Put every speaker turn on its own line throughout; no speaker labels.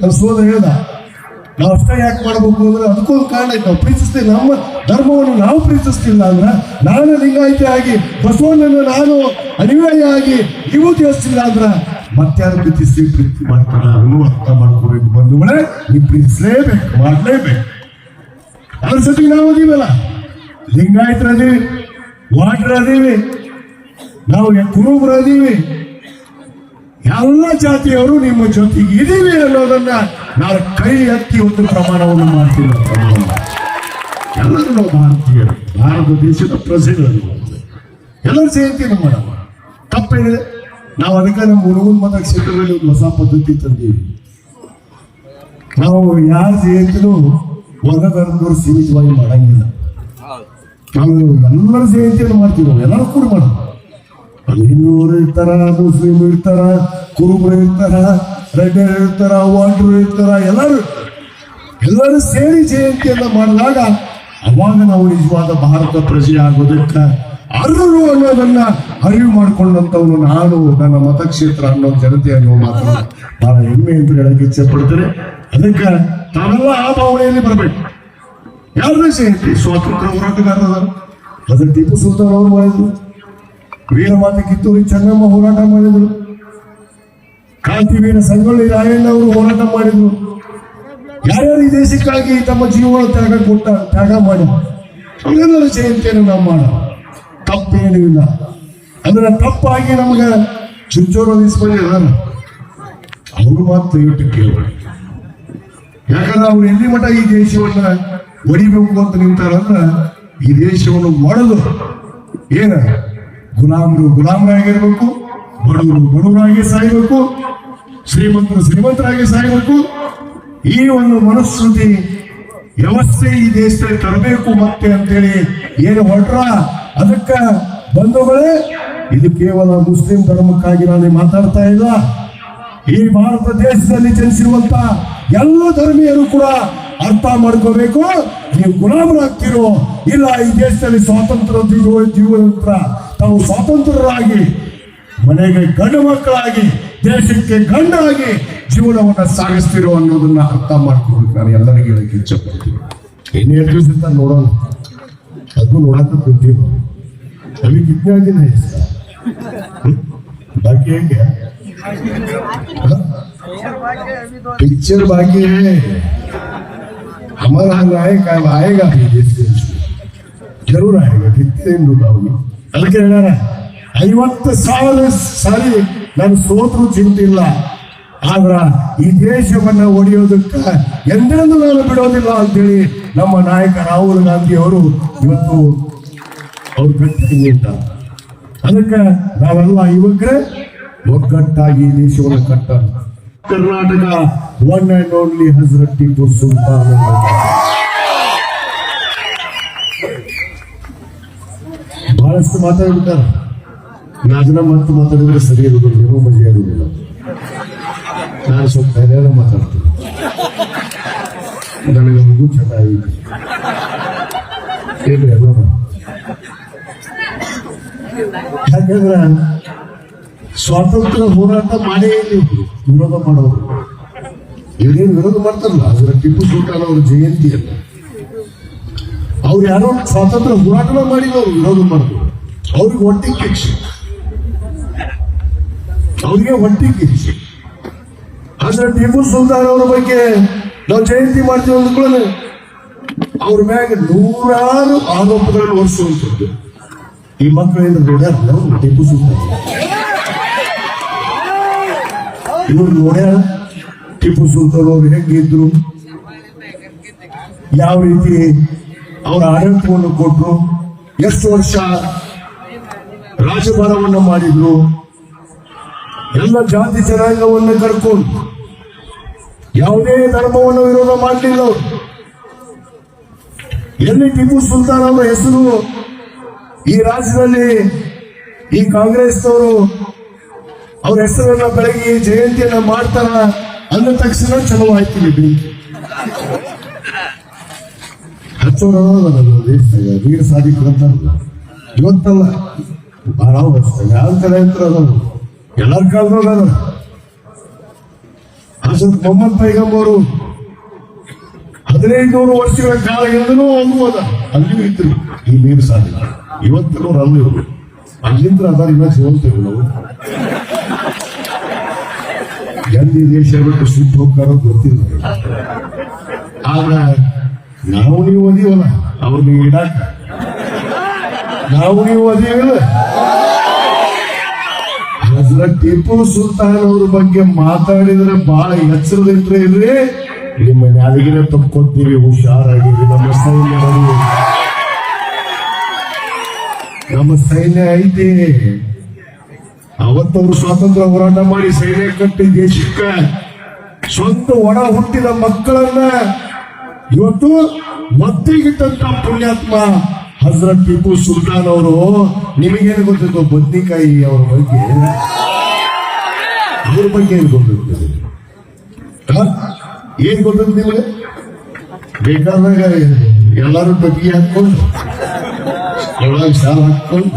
ನಮ್ಮ ಸೋದರ ಹೇಳ್ದ, ನಾವು ಅಷ್ಟ ಯಾಕೆ ಮಾಡ್ಬೇಕು ಅಂದ್ರೆ ಅದಕ್ಕೊಂದು ಕಾರಣ ಐತೆ, ನಾವು ಪ್ರೀತಿಸ್ತೀವಿ, ನಮ್ಮ ಧರ್ಮವನ್ನು ನಾವು ಪ್ರೀತಿಸ್ತಿಲ್ಲ ಅಂದ್ರೆ ನಾನು ಲಿಂಗಾಯತಿ ಆಗಿ ನಾನು ಅನಿವಾರ್ಯ ಆಗಿ ನೀವು ತಿಳಿಸ್ತಿಲ್ಲ ಅಂದ್ರೆ ಮತ್ತಾರು ಪ್ರೀತಿಸ್ತೀವಿ, ಪ್ರೀತಿ ಮಾಡ್ತಾರ ಅರ್ಥ ಮಾಡ್ಕೋಬೇಕು ಬಂಧುಗಳೇ ನೀವು ಪ್ರೀತಿಸಲೇಬೇಕು, ಮಾಡಲೇಬೇಕು. ಅದ್ರ ಜೊತೆಗೆ ನಾವು ಅದೀವಲ್ಲ ಲಿಂಗಾಯತರ ಅದೀವಿ ವಾಟರ್ ಅದೀವಿ ನಾವು ಕುರುಬ್ರು ಅದೀವಿ ಎಲ್ಲ ಜಾತಿಯವರು ನಿಮ್ಮ ಜೊತೆಗೆ ಇದೀವಿ ಅನ್ನೋದನ್ನ ನಾವು ಕೈ ಹತ್ತಿ ಒಂದು ಪ್ರಮಾಣವನ್ನು ಮಾಡ್ತೀವಿ ಎಲ್ಲರೂ ನಾವು ಭಾರತೀಯರು ಭಾರತ ದೇಶದ ಪ್ರಜೆಗಳು ಎಲ್ಲರೂ ಸೇರ್ತೀವಿ ನಮ್ಮ ತಪ್ಪೇನಿದೆ ನಾವು ಅದಕ್ಕೆ ನಮ್ಮ ಹುಡುಗನ ಮತ ಕ್ಷೇತ್ರದಲ್ಲಿ ಒಂದು ಹೊಸ ಪದ್ಧತಿ ತಂದೀವಿ ನಾವು ಯಾರು ಜಯಂತಿನೂ ವರ್ಗ ಧರ್ಮದವರು ಸೀಮಿತವಾಗಿ ಮಾಡಂಗಿಲ್ಲ. ನಾವು ಎಲ್ಲರೂ ಜಯಂತಿಯನ್ನು ಮಾಡ್ತೀವಿ. ಎಲ್ಲರೂ ಕೂಡ ಮಾಡೋದು ಹಿಂದೂರು ಇರ್ತಾರ ಮುಸ್ಲಿಂ ಇರ್ತಾರ ಕುರುಬರು ಇರ್ತಾರ ರೆಡ್ಡರು ಇರ್ತಾರ ವಾಟ್ರು ಇರ್ತಾರ ಎಲ್ಲರೂ ಎಲ್ಲರೂ ಸೇರಿ ಜಯಂತಿಯನ್ನ ಮಾಡಿದಾಗ ಅವಾಗ ನಾವು ನಿಜವಾದ ಭಾರತ ಪ್ರಜೆ ಆಗೋದಕ್ಕೆ ಅರ್ಹರು ಅನ್ನೋದನ್ನ ಅರಿವು ಮಾಡಿಕೊಂಡಂತವನು ನಾನು, ನನ್ನ ಮತಕ್ಷೇತ್ರ ಅನ್ನೋ ಜನತೆ ಅನ್ನೋ ಮಾತ್ರ ಬಹಳ ಹೆಮ್ಮೆ ಅಂತ ಹೇಳಕ್ಕೆ ಇಚ್ಛೆ ಪಡ್ತೇನೆ. ಅದಕ್ಕೆ ತಾವೆಲ್ಲ ಆ ಭಾವನೆಯಲ್ಲಿ ಬರಬೇಕು. ಯಾರು ಜಯಂತಿ? ಸ್ವಾತಂತ್ರ್ಯ ಹೋರಾಟಗಾರರ ಅದನ್ನು ಟಿಪ್ಪು ಸುಲ್ತಾನ್ ಅವರು ಮಾಡಿದ್ರು. ವೀರಮಾತೆ ಕಿತ್ತೂರಿ ಚೆನ್ನಮ್ಮ ಹೋರಾಟ ಮಾಡಿದ್ರು. ವೀರ ಸಂಗೊಳ್ಳಿ ರಾಯಣ್ಣ ಅವರು ಹೋರಾಟ ಮಾಡಿದ್ರು. ಯಾರ್ಯಾರು ಈ ದೇಶಕ್ಕಾಗಿ ತಮ್ಮ ಜೀವನ ತ್ಯಾಗ ಕೊಟ್ಟ, ತ್ಯಾಗ ಮಾಡಿ ಅವರೆಲ್ಲರ ಜಯಂತಿಯನ್ನು ನಾವು ಮಾಡ ತಪ್ಪೇನೂ ಇಲ್ಲ. ಅಂದ್ರೆ ತಪ್ಪಾಗಿ ನಮ್ಗೆ ಚುಚ್ಚೋರು ಇಸ್ಕೊಂಡಿದ್ದಾರೆ ಅವರು ಮಾತ್ರ ಇಟ್ಟು ಕೇಳಬೇಕು. ಯಾಕಂದ್ರೆ ಅವ್ರು ಎಲ್ಲಿ ಮಠ ಈ ದೇಶವನ್ನ ಒಡಿಬೇಕು ಅಂತ ನಿಂತಾರಂದ್ರ ಈ ದೇಶವನ್ನು ಮಾಡಲು ಏನ? ಗುಲಾಮರು ಗುಲಾಮರಾಗಿರ್ಬೇಕು, ಬಡವರು ಬಡವರಾಗಿ ಸಾಯ್ಬೇಕು, ಶ್ರೀಮಂತರು ಶ್ರೀಮಂತರಾಗಿ ಸಾಯ್ಬೇಕು. ಈ ಒಂದು ಮನಸ್ಥಿತಿ ವ್ಯವಸ್ಥೆ ಈ ದೇಶದಲ್ಲಿ ತರಬೇಕು ಮತ್ತೆ ಅಂತೇಳಿ ಏನು ಹೊರಟ್ರ? ಅದಕ್ಕ ಬಂಧುಗಳೇ, ಇದು ಕೇವಲ ಮುಸ್ಲಿಂ ಧರ್ಮಕ್ಕಾಗಿ ನಾನು ಮಾತಾಡ್ತಾ ಇಲ್ಲ. ಈ ಭಾರತ ದೇಶದಲ್ಲಿ ಜನಿಸಿರುವಂತ ಎಲ್ಲ ಧರ್ಮೀಯರು ಕೂಡ ಅರ್ಥ ಮಾಡ್ಕೋಬೇಕು. ನೀವು ಗುಲಾಮರಾಗ್ತಿರೋ ಇಲ್ಲ, ಈ ದೇಶದಲ್ಲಿ ಸ್ವಾತಂತ್ರ್ಯ ಜೀವಂತ ತಾವು ಸ್ವಾತಂತ್ರ್ಯರಾಗಿ, ಮನೆಗೆ ಗಂಡು ಮಕ್ಕಳಾಗಿ, ದೇಶಕ್ಕೆ ಗಂಡಾಗಿ ಜೀವನವನ್ನು ಸಾಗಿಸ್ತಿರೋ ಅನ್ನೋದನ್ನ ಅರ್ಥ ಮಾಡ್ಕೊಂಡು ನಾನು ಎಲ್ಲರಿಗೂ ಹೇಳಕ್ಕೆ ಇಚ್ಛಪಡ್ತೀನಿ. ಇನ್ನೇ ದಿವಸದಿಂದ ನೋಡೋಣ. ಅದು ನೋಡಕ್ಕೆ ಕೂತೀವಿ ನಮಗೆ ಕಿತ್ನೇ ದಿನ ಬಾಕಿ ಹೇಗೆ? पिक्चर बाकी है हमारा ಆಯ್ಕೆ आएगा भी जरूर आएगा कितने दिन रुका होगी ಅದಕ್ಕೆ ಹೇಳ್ಯಾರ ಐವತ್ತು ಸಾವಿರ ಸಾರಿ ನಾನು ಸೋತ್ರು ಚಿಂತಿಲ್ಲ ಆದ್ರ ಈ ದೇಶವನ್ನ ಒಡೆಯೋದಕ್ಕ ಎಂದೆಂದೂ ನಾನು ಬಿಡೋದಿಲ್ಲ ಅಂತೇಳಿ ನಮ್ಮ ನಾಯಕ ರಾಹುಲ್ ಗಾಂಧಿ ಅವರು ಇವತ್ತು ಅವ್ರು ಗಟ್ಟಿ ನಿಂತಾರೆ ಅದಕ್ಕೆ ನಾವೆಲ್ಲ ಯುವಕರೇ ಒಗ್ಗಟ್ಟಾಗಿ ಈ ದೇಶವನ್ನು ಕಟ್ಟ Karnataka one and only Hazrat Tipu Sultan ಬಹಳಷ್ಟು ಮಾತಾಡ್ಬಿಟ್ಟಾರ. ನಾಜನ ಮಾತು ಮಾತಾಡಿದ್ರೆ ಸರಿ ಇರುವುದಿಲ್ಲ ಏನೋ ಮಜೆ ಇರುವುದಿಲ್ಲ ನಾನು ಸ್ವಲ್ಪ ಧೈರ್ಯ ಮಾತಾಡ್ತೀನಿ. ನನಗೆ ಚಟ ಐತಿ ಏನ್ರಿ ಯಾಕಂದ್ರ ಸ್ವಾತಂತ್ರ್ಯ ಹೋರಾಟ ಮಾಡೇ ನೀವು ವಿರೋಧ ಮಾಡೋರು. ಇವರೇನು ವಿರೋಧ ಮಾಡ್ತಾರಲ್ಲ, ಅದರ ಟಿಪ್ಪು ಸುಲ್ತಾನ್ ಅವ್ರ ಜಯಂತಿಯಲ್ಲ. ಅವ್ರು ಯಾರೋ ಸ್ವಾತಂತ್ರ್ಯ ಹೋರಾಟನ ಮಾಡಿದವರು, ವಿರೋಧ ಮಾಡಿದ್ರು ಅವ್ರಿಗೆ ಹೊಟ್ಟೆ ಕಿಚ್ಚು ಅವ್ರಿಗೆ ಹೊಟ್ಟೆ ಕಿಚ್ಚು ಆದ್ರೆ ಟಿಪ್ಪು ಸುಲ್ತಾನ್ ಅವರ ಬಗ್ಗೆ ನಾವು ಜಯಂತಿ ಮಾಡ್ತೀವಿ ಅಂದ್ಕೊಳ್ಳೋಣ ಅವ್ರ ಮ್ಯಾಗ ನೂರಾರು ಆರೋಪಗಳನ್ನು ಹೊರಿಸುವಂಥದ್ದು. ಈ ಮಕ್ಕಳಿಂದ ನೋಡ್ಯಾರ? ಟಿಪ್ಪು ಸುಲ್ತಾನ್. ಇವ್ರು ನೋಡ್ಯಾರ? ಟಿಪ್ಪು ಸುಲ್ತಾನ್ ಅವ್ರು ಹೆಂಗಿದ್ರು ಯಾವ ರೀತಿ ಅವರ ಆಡಳಿತವನ್ನು ಕೊಟ್ಟರು ಎಷ್ಟು ವರ್ಷ ರಾಜಭಾರವನ್ನು ಮಾಡಿದ್ರು. ಎಲ್ಲ ಜಾತಿ ಜನಾಂಗವನ್ನು ಕರ್ಕೊಂಡು ಯಾವುದೇ ಧರ್ಮವನ್ನು ವಿರೋಧ ಮಾಡಲಿಲ್ಲ ಎಲ್ಲಿ ಟಿಪ್ಪು ಸುಲ್ತಾನ್ ಅವರ ಹೆಸರು? ಈ ರಾಜ್ಯದಲ್ಲಿ ಈ ಕಾಂಗ್ರೆಸ್ನವರು ಅವ್ರ ಹೆಸರನ್ನ ಬೆಳಗ್ಗೆ ಜಯಂತಿಯನ್ನ ಮಾಡ್ತಾರ ಅಂದ ತಕ್ಷಣ ಚಲೋ ಆಯ್ತೀವಿ ಹಚ್ಚೋರ ವೀರ ಅಂತಾರಲ್ಲ ಇವತ್ತಲ್ಲ. ಬಹಳ ಯಾರ ತರ ಅಂತ ಎಲ್ಲರ ಅದಾವ ಆ ಹಜರತ್ ಮೊಹಮ್ಮದ್ ಪೈಗಂಬರು ಹದಿನೈದು ನೂರು ವರ್ಷಗಳ ಕಾಲದಿಂದಲೂ ಹೋಗುವುದ ಅಲ್ಲಿಯೂ ಇದ್ರು. ಈ ನೀರು ಸಾಧ್ಯ ಇವತ್ತಿನವ್ರು ಅಲ್ಲಿ ಇರು ಅಲ್ಲಿಂದ ಅದಾರ ಇನ್ನ ಸಿಗುತ್ತೇವೆ ನಾವು. ಎಲ್ಲಿ ದೇಶ ಬಿಟ್ಟು ಸುಟ್ಟು ಹೋಗ್ತಾರೋ ಗೊತ್ತಿಲ್ಲ. ಆದ್ರ ನಾವು ನೀವು ಅದೀವಲ್ಲ. ಅವ್ರು ನೀವು ಇಡಾಕ. ನಾವು ನೀವು ಓದಿವಲ್ಲ ಹಜರತ್ ಟಿಪ್ಪು ಸುಲ್ತಾನ್ ಅವ್ರ ಬಗ್ಗೆ ಮಾತಾಡಿದ್ರೆ ಬಹಳ ಎಚ್ಚರದಿಂದ ಇಲ್ರಿ ನಿಮ್ಮ ನಾಲಿಗೆನ ತಕ್ಕೊತೀವಿ ಹುಷಾರಾಗಿರಿ. ನಮ್ಮ ಸೈನ್ಯ. ನಮ್ಮ ಸೈನ್ಯ ಐತಿ. ಅವತ್ತವ್ರು ಸ್ವಾತಂತ್ರ್ಯ ಹೋರಾಟ ಮಾಡಿ ಸೈನ್ಯ ಕಟ್ಟಿ ದೇಶಕ್ಕ ಸ್ವಂತ ಒಣ ಹುಟ್ಟಿದ ಮಕ್ಕಳನ್ನ ಇವತ್ತು ಮತ್ತಿಗಿಟ್ಟಂತ ಪುಣ್ಯಾತ್ಮ. ಹಜರತ್ ಟಿಪ್ಪು ಸುಲ್ತಾನ್ ಅವರು, ನಿಮಗೇನು ಗೊತ್ತಿತ್ತು? ಬದ್ನಿಕಾಯಿ ಅವರ ಬಗ್ಗೆ? ಅವ್ರ ಬಗ್ಗೆ ಏನು ಗೊತ್ತಿರ್ತದೆ? ಏನ್ ಗೊತ್ತಿತ್ತು ನಿಮಗೆ? ಬೇಕಾದಾಗ ಎಲ್ಲರೂ ಟೊಪ್ಪಿಗೆ ಹಾಕೊಂಡು ಒಳಗೆ ಸಾಲ ಹಾಕೊಂಡು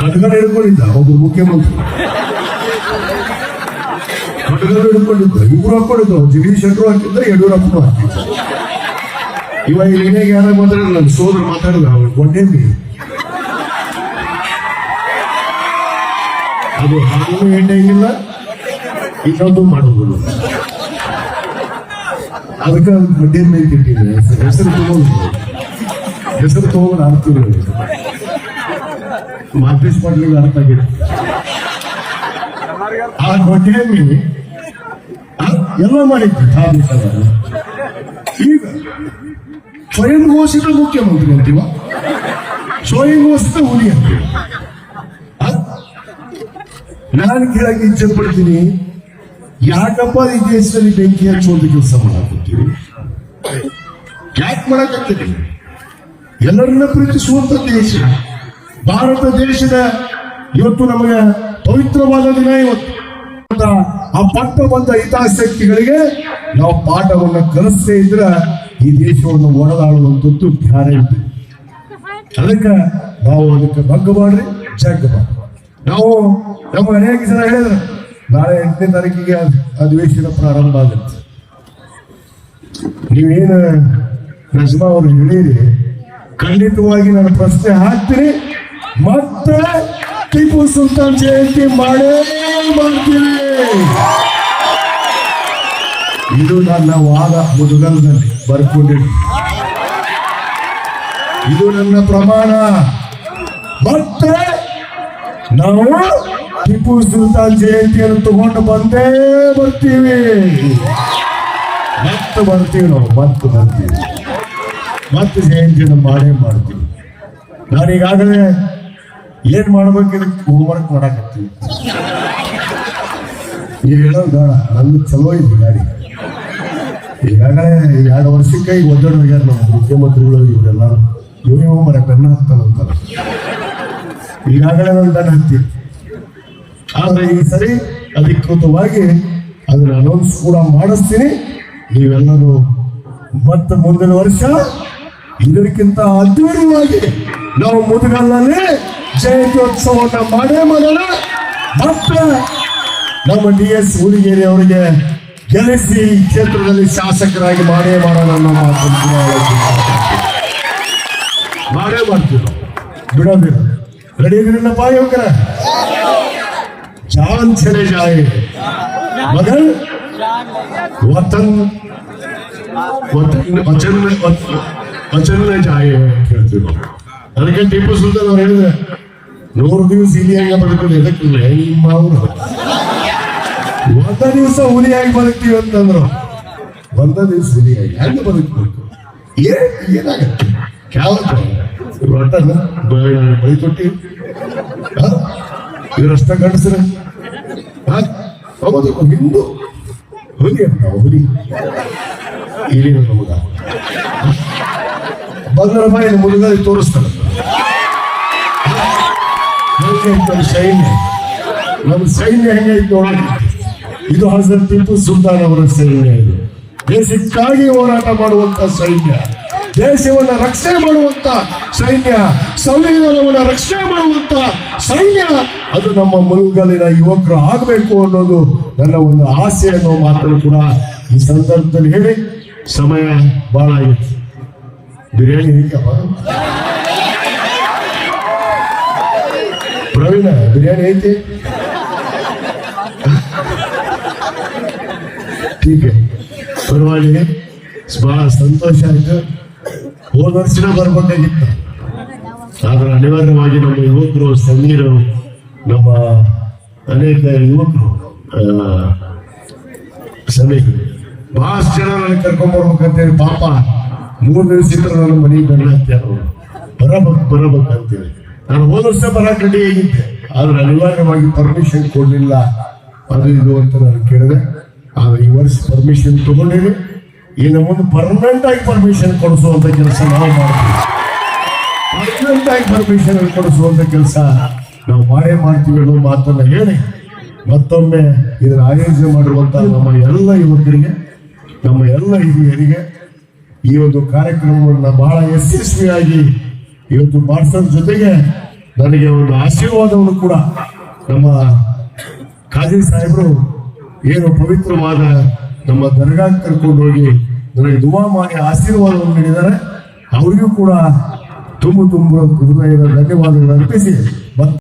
ಕಟ್ಗಡ ಹಿಡ್ಕೊಂಡಿದ್ದ, ಒಬ್ಬ ಮುಖ್ಯಮಂತ್ರಿ. ಕಟ್ಗಡ ಹಿಡ್ಕೊಂಡಿದ್ದ ಇಬ್ರು ಹಾಕೊಂಡಿದ್ದ ಜಗದೀಶ್ ಶೆಟ್ಟರು ಹಾಕಿದ್ದ, ಯಡಿಯೂರಪ್ಪನು ಹಾಕಿದ್ದ. ಇವಾಗ ಇಲ್ಲಿಗೆ ಯಾರ ಮಾತಾಡಿದ ನನ್ನ ಸೋದರ ಮಾತಾಡಲ್ಲ ಅವ್ರು ಗೊಂಡೇಮಿ ಅದು ಹಾಗೂ ಎಣ್ಣೆ ಇಲ್ಲ, ಇನ್ನೊಂದು ಮಾಡೋದಿಲ್ಲ ಅದಕ್ಕೆ ಬಡ್ಡಿ ಮೇಲೆ ತಿಂತೀನಿ ಹೆಸರು ತಗೊಂಡು. ಹೆಸರು ತಗೊಂಡು ಆಡ್ತೀವಿ ಮಾರ್ಪೀಸ್ ಮಾಡ್ಲಿಕ್ಕೆ ಅರ್ಥ ಆಗಿದೆ ಆ ಮೇಲೆ ಎಲ್ಲ ತಾಲೂಕವರು ಈಗ ಸ್ವಯಂ ಘೋಷಿತ ಮುಖ್ಯಮಂತ್ರಿ ಅಂತೀವ ಸ್ವಯಂ ಘೋಷಿತ ಹುಲಿ ಅಂತೀವ? ನಾನು ಕೇಳಕ್ಕೆ ಇಚ್ಛೆ ಪಡ್ತೀನಿ ಯಾಕಪ್ಪ ಈ ದೇಶದಲ್ಲಿ ಬೆಂಕಿ ಹಚ್ಚುವಂತ ಕೆಲಸ ಮಾಡಿ ಯಾಕೆ ಮಾಡಕತ್ತೀವಿ ಎಲ್ಲರನ್ನ ಪ್ರೀತಿಸುವಂತ ದೇಶ. ಭಾರತ ದೇಶದ ಇವತ್ತು ನಮಗೆ ಪವಿತ್ರವಾದ ದಿನ ಇವತ್ತು. ಆ ಪಟ್ಟ ಬಂದ ಹಿತಾಸಕ್ತಿಗಳಿಗೆ ನಾವು ಪಾಠವನ್ನು ಕಲಿಸದೇ ಇದ್ರೆ ಈ ದೇಶವನ್ನು ಒಡೆದಾಳುವಂಥದ್ದು ಗ್ಯಾರಂಟಿ ಅದಕ್ಕೆ ನಾವು ಅದಕ್ಕೆ ಬಗ್ಗ ಮಾಡ್ರಿ ಜಗ್ಗ ಮಾಡ್ರಿ. ನಾವು ನಮ್ಮ ಅನೇಕ ಜನ ಹೇಳಿದ್ರು, ನಾಳೆ ಎಂಟನೇ ತಾರೀಕಿಗೆ ಅಧಿವೇಶನ ಪ್ರಾರಂಭ ಆಗುತ್ತೆ. ನೀವೇನು ನಜ್ಮಾ ಅವರು ಹೇಳಿರಿ, ಖಂಡಿತವಾಗಿ ನಾನು ಪ್ರಶ್ನೆ ಹಾಕ್ತೀನಿ, ಮತ್ತೆ ಟಿಪ್ಪು ಸುಲ್ತಾನ್ ಜಯಂತಿ ಮಾಡೇ ಮಾಡ್ತೀವಿ ಇದು ನನ್ನ ವಾದ ಮುದುಗಲದಲ್ಲಿ. ಬರ್ಕೊಂಡಿದ್ದೀನಿ ಇದು ನನ್ನ ಪ್ರಮಾಣ. ಮತ್ತೆ ನಾವು ಟಿಪ್ಪು ಸುಲ್ತಾನ್ ಜಯಂತಿಯನ್ನು ತಗೊಂಡು ಬಂದೇ ಬರ್ತೀವಿ. ಮತ್ತೆ ಬರ್ತೀವಿ ನಾವು, ಮತ್ತೆ ಬರ್ತೀವಿ. ಮತ್ತೆ ಜಯಂತಿಯನ್ನು ಮಾಡೇ ಮಾಡ್ತೀವಿ. ನಾನು ಈಗಾಗಲೇ ಏನ್ ಮಾಡ್ಬೇಕಿದ್ರೆ ಹೋಮ್ವರ್ಕ್ ಮಾಡಾಕತ್ತೀವಿ ನೀವು ಹೇಳೋದು ಬೇಡ ಚಲೋ ಇದೆ ಗಾಡಿ. ಈಗಾಗಲೇ ಎರಡು ವರ್ಷಕ್ಕೆ ಈಗ ಹೋಗ್ಯಾರ ನಮ್ಮ ಮುಖ್ಯಮಂತ್ರಿಗಳು ಇವರೆಲ್ಲ ಇವನೇ ಮರ ಬೆನ್ನ ಹಾಕ್ತಾನಂತಾರೆ ಈಗಾಗಲೇ ಅಂತ ಬೆನ್ನ ಆದ್ರೆ ಈ ಸರಿ ಅಧಿಕೃತವಾಗಿ ಅದನ್ನ ಅನೌನ್ಸ್ ಕೂಡ ಮಾಡಿಸ್ತೀನಿ. ನೀವೆಲ್ಲರೂ ಮತ್ತೆ ಮುಂದಿನ ವರ್ಷ ಇದಕ್ಕಿಂತ ಅದ್ದೂರಿಯಾಗಿ ನಾವು ಮುದುಗಲ್ಲಲ್ಲಿ ಜಯಂತ್ಯೋತ್ಸವವನ್ನ ಮಾಡೇ ಮಾಡೋಣ. ಮತ್ತೆ ನಮ್ಮ ಡಿ ಎಸ್ ಹುಲಿಗೇರಿ ಅವರಿಗೆ ಗೆಲ್ಲಿಸಿ ಈ ಕ್ಷೇತ್ರದಲ್ಲಿ ಶಾಸಕರಾಗಿ ಮಾಡೇ ಮಾಡೋಣ ಅನ್ನೋ ಮಾತು. ಮಾಡೇ ಮಾಡ್ತೀವಿ. ಬಿಡೋದಿಲ್ಲ. ರೆಡಿ ಇದ್ರಿಲ್ಲಪ್ಪ ಯುವಕರ ಜಾನ್ ಚಲೆ ಜಾಯೆ. ಮಗನ್? ವತನ್? ವತನ್ ವಚನ್ ವಚನ್ ಜಾಯೆ ಹೇಳ್ತೀವಿ ಅದಕ್ಕೆ ಟಿಪ್ಪು ಸುಲ್ತಾನ್ ಅವ್ರು ಹೇಳಿದ್ರೆ, ನೂರು ದಿವಸ ಇಲಿಯಾಗಿ ಬದುಕೊಂಡು ಎದಕ್ಕಿಲ್ಲ ನಿಮ್ಮ ಅವರು. ಒಂದ ದಿವಸ ಹುಲಿಯಾಗಿ ಬದುಕ್ತೀವಿ ಅಂತಂದ್ರು. ಒಂದ ದಿವಸ ಹುಲಿಯಾಗಿ ಹೆಂಗೆ ಬದುಕಬೇಕು? ಏನ್ ಏನಾಗತ್ತೆ? ಯಾವ ಒಟ್ಟಲ್ಲ ಬೈ ತೊಟ್ಟಿ? ಇವರಷ್ಟ ಗಂಡಸ್ರ? ಹೌದು, ಹಿಂದೂ. ಹುಲಿ ಅಂತ ಹುಲಿ. ಇಲ್ಲಿ ನಮಗ ಬಂದ್ರ ಬಾಯಿ ಮುಳುಗಲ್ಲಿ ತೋರಿಸ್ತಾರ ನಮ್ಮ ಸೈನ್ಯ ನಮ್ಮ ಸೈನ್ಯ ಹೆಂಗೈತೆ ನೋಡೋಣ ಇದು ಹಜರತ್ ಟಿಪ್ಪು ಸುಲ್ತಾನ್ ಅವರ ಸೇವೆ ದೇಶಕ್ಕಾಗಿ ಹೋರಾಟ ಮಾಡುವಂತ ಸೈನ್ಯ. ದೇಶವನ್ನು ರಕ್ಷಣೆ ಮಾಡುವಂತ ಸೈನ್ಯ. ಸಂವಿಧಾನವನ್ನು ರಕ್ಷಣೆ ಮಾಡುವಂತ ಸೈನ್ಯ. ಅದು ನಮ್ಮ ಮುಳುಗಲಿನ ಯುವಕರು ಆಗಬೇಕು ಅನ್ನೋದು ನನ್ನ ಒಂದು ಆಸೆ ಅನ್ನೋ ಮಾತನ್ನು ಕೂಡ ಈ ಸಂದರ್ಭದಲ್ಲಿ ಹೇಳಿ. ಸಮಯ ಬಹಳ ಆಗಿದೆ. ಬಿರಿಯಾನಿ ಹೇಗಪ್ಪ ಪ್ರವೀಣ, ಬಿರಿಯಾನಿ ಐತಿ? ಟೀಕೆ ಪರವಾಗಿಲ್ಲ. ಬಹಳ ಸಂತೋಷ ಆಯ್ತು. ಹೋದ ವರ್ಷನ ಬರ್ಬೇಕಾಗಿತ್ತು. ಆದ್ರೆ ಅನಿವಾರ್ಯವಾಗಿ ನಮ್ಮ ಯುವಕರು ಸಂಗೀರು ನಮ್ಮ ಅನೇಕ ಯುವಕರು ಸಮೀಪ ಬಹಳಷ್ಟು ಜನ ನನಗೆ ಕರ್ಕೊಂಡ್ ಬರ್ಬೇಕಂತೇಳಿ ಪಾಪ ಮೂರು ದಿವಸ ನನ್ನ ಮನೆಗೆ ಬೆಲ್ಲ ಅವರು ಅವ್ರು. ಬರಬೇಕು ಬರಬೇಕಂತೇಳಿ ನಾನು ಹೋದ ವರ್ಷ ಬರಕ್ ರೆಡಿ ಆಗಿದ್ದೆ. ಆದ್ರೆ ಅನಿವಾರ್ಯವಾಗಿ ಪರ್ಮಿಷನ್ ಕೊಡಲಿಲ್ಲ. ಅದು ಇದು ಅಂತ ನಾನು ಕೇಳಿದೆ. ಆದ್ರೆ ಈ ವರ್ಷ ಪರ್ಮಿಷನ್ ತಗೊಂಡಿರಿ ಈ ನಮ್ಮನ್ನು ಪರ್ಮನೆಂಟ್ ಆಗಿ ಪರ್ಮಿಷನ್ ಕೊಡಿಸುವಂತ ಕೆಲಸ ನಾವು ಮಾಡ್ತೀವಿ. ಪರ್ಮನೆಂಟ್ ಆಗಿ ಪರ್ಮಿಷನ್ ಕೊಡಿಸುವಂಥ ಕೆಲಸ ನಾವು ಮಾಡೇ ಮಾಡ್ತೀವಿ ಅನ್ನೋ ಮಾತನ್ನ ಹೇಳಿ ಮತ್ತೊಮ್ಮೆ ಇದರ ಆಯೋಜನೆ ಮಾಡಿರುವಂಥ ನಮ್ಮ ಎಲ್ಲ ಯುವಕರಿಗೆ, ನಮ್ಮ ಎಲ್ಲ ಹಿರಿಯರಿಗೆ ಈ ಒಂದು ಕಾರ್ಯಕ್ರಮವನ್ನು ಬಹಳ ಯಶಸ್ವಿಯಾಗಿ ಇವತ್ತು ಮಾಡಿಸೋದ್ರ ಜೊತೆಗೆ ನನಗೆ ಒಂದು ಆಶೀರ್ವಾದವನ್ನು ಕೂಡ ನಮ್ಮ ಖಾದ್ರಿ ಸಾಹೇಬರು ಏನು ಪವಿತ್ರವಾದ ನಮ್ಮ ದರ್ಗಾ ಕರ್ಕೊಂಡು ಹೋಗಿ ನನಗೆ ದುವಾ ಮಾಡಿ ಆಶೀರ್ವಾದವನ್ನು ನೀಡಿದ್ದಾರೆ. ಅವರಿಗೂ ಕೂಡ ತುಂಬ ತುಂಬ ಹೃದಯದ ಧನ್ಯವಾದಗಳು ಅರ್ಪಿಸಿ.